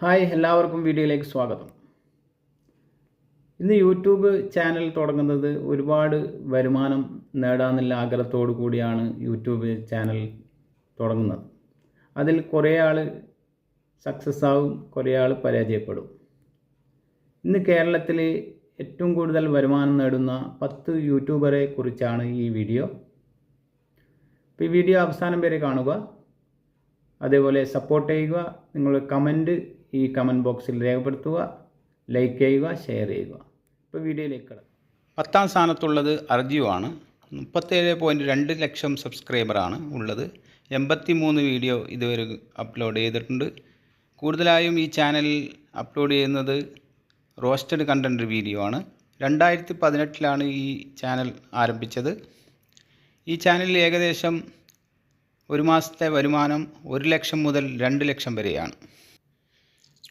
Hi എല്ലാവർക്കും വീഡിയോയിലേക്ക് സ്വാഗതം. ഇന്ന് യൂട്യൂബ് ചാനൽ തുടങ്ങുന്നത് ഒരുപാട് വരുമാനം നേടാമെന്നുള്ള ആഗ്രഹത്തോടു കൂടിയാണ് യൂട്യൂബ് ചാനൽ തുടങ്ങുന്നത്. അതിൽ കുറേ ആൾ സക്സസ് ആവും കുറേ ആൾ പരാജയപ്പെടും. ഇന്ന് കേരളത്തിൽ ഏറ്റവും കൂടുതൽ വരുമാനം നേടുന്ന പത്ത് യൂട്യൂബറെ കുറിച്ചാണ് ഈ വീഡിയോ. ഈ വീഡിയോ അവസാനം വരെ കാണുക. അതേപോലെ സപ്പോർട്ട് ചെയ്യുക. നിങ്ങൾ കമന്റ് ഈ കമന്റ് ബോക്സിൽ രേഖപ്പെടുത്തുക ലൈക്ക് ചെയ്യുക ഷെയർ ചെയ്യുക. ഇപ്പോൾ വീഡിയോയിലേക്ക് കിടക്കും. പത്താം സ്ഥാനത്തുള്ളത് അർജിയോ ആണ് മുപ്പത്തേഴ് പോയിന്റ് രണ്ട് ലക്ഷം സബ്സ്ക്രൈബറാണ് ഉള്ളത്. എൺപത്തി മൂന്ന് വീഡിയോ ഇതുവരെ അപ്ലോഡ് ചെയ്തിട്ടുണ്ട്. കൂടുതലായും ഈ ചാനലിൽ അപ്ലോഡ് ചെയ്യുന്നത് റോസ്റ്റഡ് കണ്ടന്റ് വീഡിയോ ആണ്. രണ്ടായിരത്തി പതിനെട്ടിലാണ് ഈ ചാനൽ ആരംഭിച്ചത്. ഈ ചാനലിൽ ഏകദേശം ഒരു മാസത്തെ വരുമാനം ഒരു ലക്ഷം മുതൽ രണ്ട് ലക്ഷം വരെയാണ്.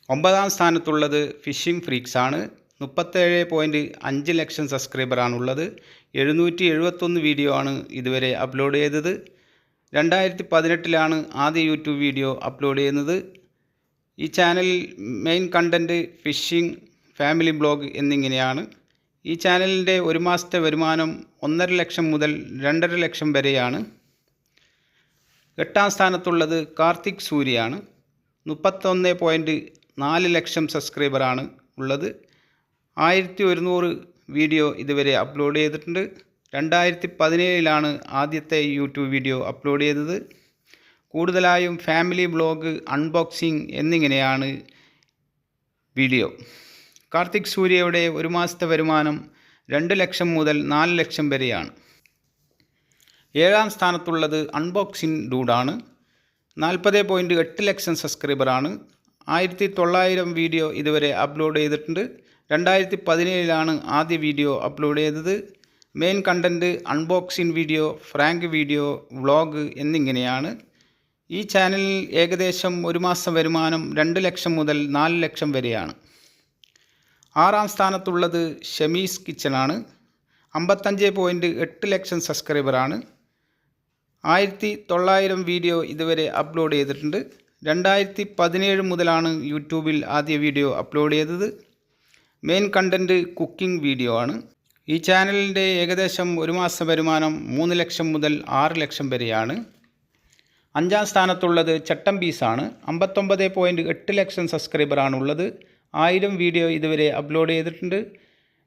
ഒമ്പതാം സ്ഥാനത്തുള്ളത് ഫിഷിംഗ് ഫ്രീക്സ് ആണ്. മുപ്പത്തേഴ് പോയിന്റ് അഞ്ച് ലക്ഷം സബ്സ്ക്രൈബറാണുള്ളത് എഴുന്നൂറ്റി എഴുപത്തൊന്ന് വീഡിയോ ആണ് ഇതുവരെ അപ്ലോഡ് ചെയ്തത്. രണ്ടായിരത്തി പതിനെട്ടിലാണ് ആദ്യ യൂട്യൂബ് വീഡിയോ അപ്ലോഡ് ചെയ്യുന്നത്. ഈ channel main content fishing family blog എന്നിങ്ങനെയാണ്. ഈ ചാനലിന്റെ ഒരു മാസത്തെ വരുമാനം ഒന്നര ലക്ഷം മുതൽ രണ്ടര ലക്ഷം വരെയാണ്. എട്ടാം സ്ഥാനത്തുള്ളത് കാർത്തിക് സൂര്യയാണ് മുപ്പത്തൊന്ന് പോയിന്റ് നാല് ലക്ഷം സബ്സ്ക്രൈബറാണ് ഉള്ളത്. ആയിരത്തി ഒരുന്നൂറ് വീഡിയോ ഇതുവരെ അപ്ലോഡ് ചെയ്തിട്ടുണ്ട്. രണ്ടായിരത്തി പതിനേഴിലാണ് ആദ്യത്തെ യൂട്യൂബ് വീഡിയോ അപ്ലോഡ് ചെയ്തത്. കൂടുതലായും ഫാമിലി ബ്ലോഗ് അൺബോക്സിംഗ് എന്നിങ്ങനെയാണ് വീഡിയോ. കാർത്തിക് സൂര്യയുടെ ഒരു മാസത്തെ വരുമാനം രണ്ട് ലക്ഷം മുതൽ നാല് ലക്ഷം വരെയാണ്. ഏഴാം സ്ഥാനത്തുള്ളത് അൺബോക്സിംഗ് ഡൂഡാണ്. നാൽപ്പത് പോയിന്റ് എട്ട് ലക്ഷം സബ്സ്ക്രൈബറാണ്. ആയിരത്തി തൊള്ളായിരം വീഡിയോ ഇതുവരെ അപ്ലോഡ് ചെയ്തിട്ടുണ്ട്. രണ്ടായിരത്തി പതിനേഴിലാണ് ആദ്യ വീഡിയോ അപ്ലോഡ് ചെയ്തത്. Main content unboxing video prank video vlog എന്നിങ്ങനെയാണ്. ഈ ചാനലിൽ ഏകദേശം ഒരു മാസം വരുമാനം രണ്ട് ലക്ഷം മുതൽ നാല് ലക്ഷം വരെയാണ്. ആറാം സ്ഥാനത്തുള്ളത് ഷമീസ് കിച്ചനാണ് അമ്പത്തഞ്ച് പോയിന്റ് എട്ട് ലക്ഷം സബ്സ്ക്രൈബറാണ് ആയിരത്തി തൊള്ളായിരം വീഡിയോ ഇതുവരെ അപ്ലോഡ് ചെയ്തിട്ടുണ്ട്. രണ്ടായിരത്തി പതിനേഴ് മുതലാണ് യൂട്യൂബിൽ ആദ്യ വീഡിയോ അപ്ലോഡ് ചെയ്തത്. മെയിൻ കണ്ടന്റ് കുക്കിംഗ് വീഡിയോ ആണ്. ഈ ചാനലിന്റെ ഏകദേശം ഒരു മാസ വരുമാനം മൂന്ന് ലക്ഷം മുതൽ ആറ് ലക്ഷം വരെയാണ്. അഞ്ചാം സ്ഥാനത്തുള്ളത് ചട്ടം പീസാണ് അമ്പത്തൊമ്പത് പോയിന്റ് എട്ട് ലക്ഷം സബ്സ്ക്രൈബറാണ് ഉള്ളത് ആയിരം വീഡിയോ ഇതുവരെ അപ്ലോഡ് ചെയ്തിട്ടുണ്ട്.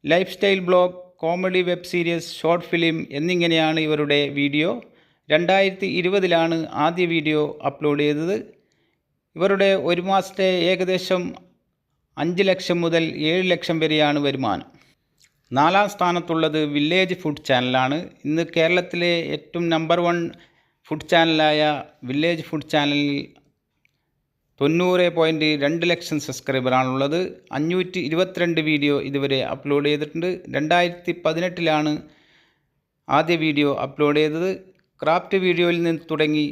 Life style blog comedy web series short film എന്നിങ്ങനെയാണ് ഇവരുടെ വീഡിയോ രണ്ടായിരത്തി ഇരുപതിലാണ് ആദ്യ വീഡിയോ അപ്ലോഡ് ചെയ്തത്. ഇവരുടെ ഒരു മാസത്തെ ഏകദേശം അഞ്ച് ലക്ഷം മുതൽ ഏഴ് ലക്ഷം വരെയാണ് വരുമാനം. നാലാം സ്ഥാനത്തുള്ളത് വില്ലേജ് ഫുഡ് ചാനലാണ്. ഇന്ന് കേരളത്തിലെ ഏറ്റവും നമ്പർ വൺ ഫുഡ് ചാനലായ വില്ലേജ് ഫുഡ് ചാനലിൽ തൊണ്ണൂറ് പോയിന്റ് രണ്ട് ലക്ഷം സബ്സ്ക്രൈബറാണുള്ളത് അഞ്ഞൂറ്റി ഇരുപത്തിരണ്ട് വീഡിയോ ഇതുവരെ അപ്ലോഡ് ചെയ്തിട്ടുണ്ട്. രണ്ടായിരത്തി പതിനെട്ടിലാണ് ആദ്യ വീഡിയോ അപ്ലോഡ് ചെയ്തത്. ക്രാഫ്റ്റ് വീഡിയോയിൽ നിന്ന് തുടങ്ങി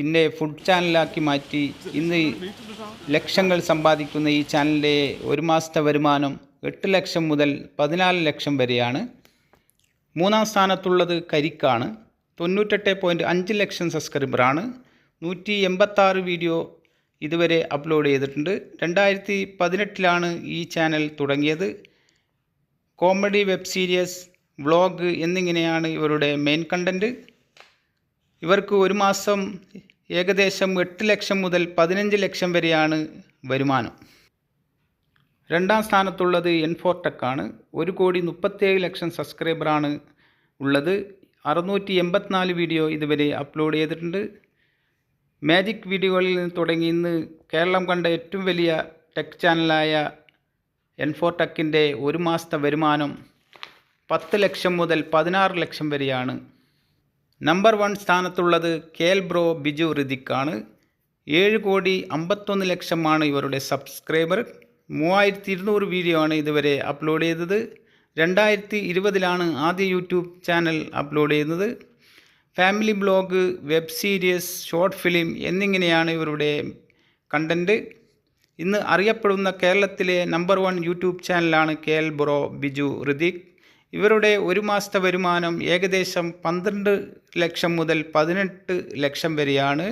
പിന്നെ ഫുഡ് ചാനലാക്കി മാറ്റി ഇന്ന് ലക്ഷങ്ങൾ സമ്പാദിക്കുന്ന ഈ ചാനലിന്റെ ഒരു മാസത്തെ വരുമാനം എട്ട് ലക്ഷം മുതൽ പതിനാല് ലക്ഷം വരെയാണ്. മൂന്നാം സ്ഥാനത്തുള്ളത് കരിക്കാണ്. തൊണ്ണൂറ്റെട്ട് പോയിന്റ് അഞ്ച് ലക്ഷം സബ്സ്ക്രൈബറാണ് നൂറ്റി എൺപത്താറ് വീഡിയോ ഇതുവരെ അപ്ലോഡ് ചെയ്തിട്ടുണ്ട്. രണ്ടായിരത്തി പതിനെട്ടിലാണ് ഈ ചാനൽ തുടങ്ങിയത്. കോമഡി വെബ് സീരീസ് വ്ളോഗ് എന്നിങ്ങനെയാണ് ഇവരുടെ മെയിൻ കണ്ടന്റ് ഇവർക്ക് ഒരു മാസം ഏകദേശം എട്ട് ലക്ഷം മുതൽ പതിനഞ്ച് ലക്ഷം വരെയാണ് വരുമാനം. രണ്ടാം സ്ഥാനത്തുള്ളത് എൻഫോർടെക്കാണ് ഒരു കോടി മുപ്പത്തേഴ് ലക്ഷം സബ്സ്ക്രൈബറാണ് ഉള്ളത്. അറുന്നൂറ്റി എൺപത്തിനാല് വീഡിയോ ഇതുവരെ അപ്ലോഡ് ചെയ്തിട്ടുണ്ട്. മാജിക് വീഡിയോകളിൽ നിന്ന് തുടങ്ങി ഇന്ന് കേരളം കണ്ട ഏറ്റവും വലിയ ടെക് ചാനലായ എൻഫോടെക്കിന്റെ ഒരു മാസത്തെ വരുമാനം പത്ത് ലക്ഷം മുതൽ പതിനാറ് ലക്ഷം വരെയാണ്. നമ്പർ വൺ സ്ഥാനത്തുള്ളത് കേൽ ബ്രോ ബിജു ഋതിക്കാണ്. ഏഴ് കോടി അമ്പത്തൊന്ന് ലക്ഷമാണ് ഇവരുടെ സബ്സ്ക്രൈബർ. മൂവായിരത്തി ഇരുന്നൂറ് വീഡിയോ ആണ് ഇതുവരെ അപ്ലോഡ് ചെയ്തത്. രണ്ടായിരത്തി ഇരുപതിലാണ് ആദ്യ യൂട്യൂബ് ചാനൽ അപ്ലോഡ് ചെയ്യുന്നത്. Family blog web series short film എന്നിങ്ങനെയാണ് ഇവരുടെ കണ്ടന്റ് ഇന്ന് അറിയപ്പെടുന്ന കേരളത്തിലെ നമ്പർ വൺ യൂട്യൂബ് ചാനലാണ് കേൽ ബ്രോ ബിജു ഋതിക്. ഇവരുടെ ഒരു മാസത്തെ വരുമാനം ഏകദേശം പന്ത്രണ്ട് ലക്ഷം മുതൽ പതിനെട്ട് ലക്ഷം വരെയാണ്.